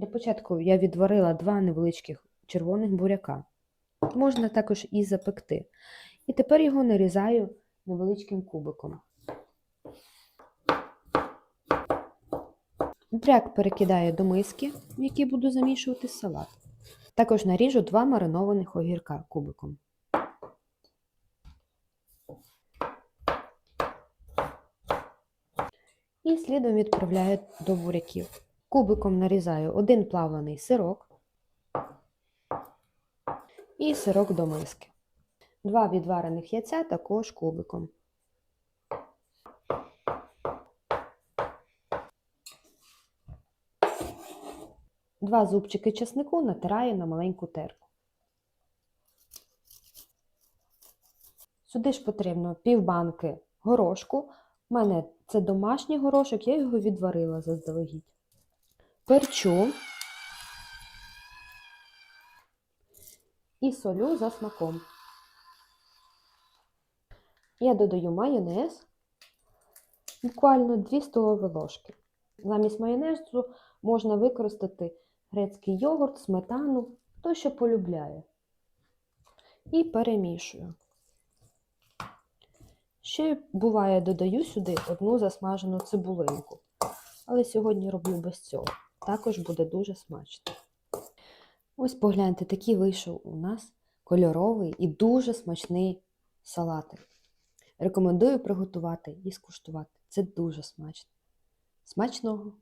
Для початку я відварила два невеличких червоних буряка. Можна також і запекти. І тепер його нарізаю невеличким кубиком. Буряк перекидаю до миски, в якій буду замішувати салат. Також наріжу два маринованих огірка кубиком. І слідом відправляю до буряків. Кубиком нарізаю один плавлений сирок і сирок до миски. Два відварених яйця також кубиком. Два зубчики чеснику натираю на маленьку терку. Сюди ж потрібно півбанки горошку. У мене це домашній горошок, я його відварила заздалегідь. Перчу і солю за смаком. Я додаю майонез, буквально 2 столові ложки. Замість майонезу можна використати грецький йогурт, сметану, хто що полюбляє. І перемішую. Ще буває, додаю сюди одну засмажену цибулинку. Але сьогодні роблю без цього. Також буде дуже смачно. Ось погляньте, такий вийшов у нас кольоровий і дуже смачний салатик. Рекомендую приготувати і скуштувати. Це дуже смачно. Смачного!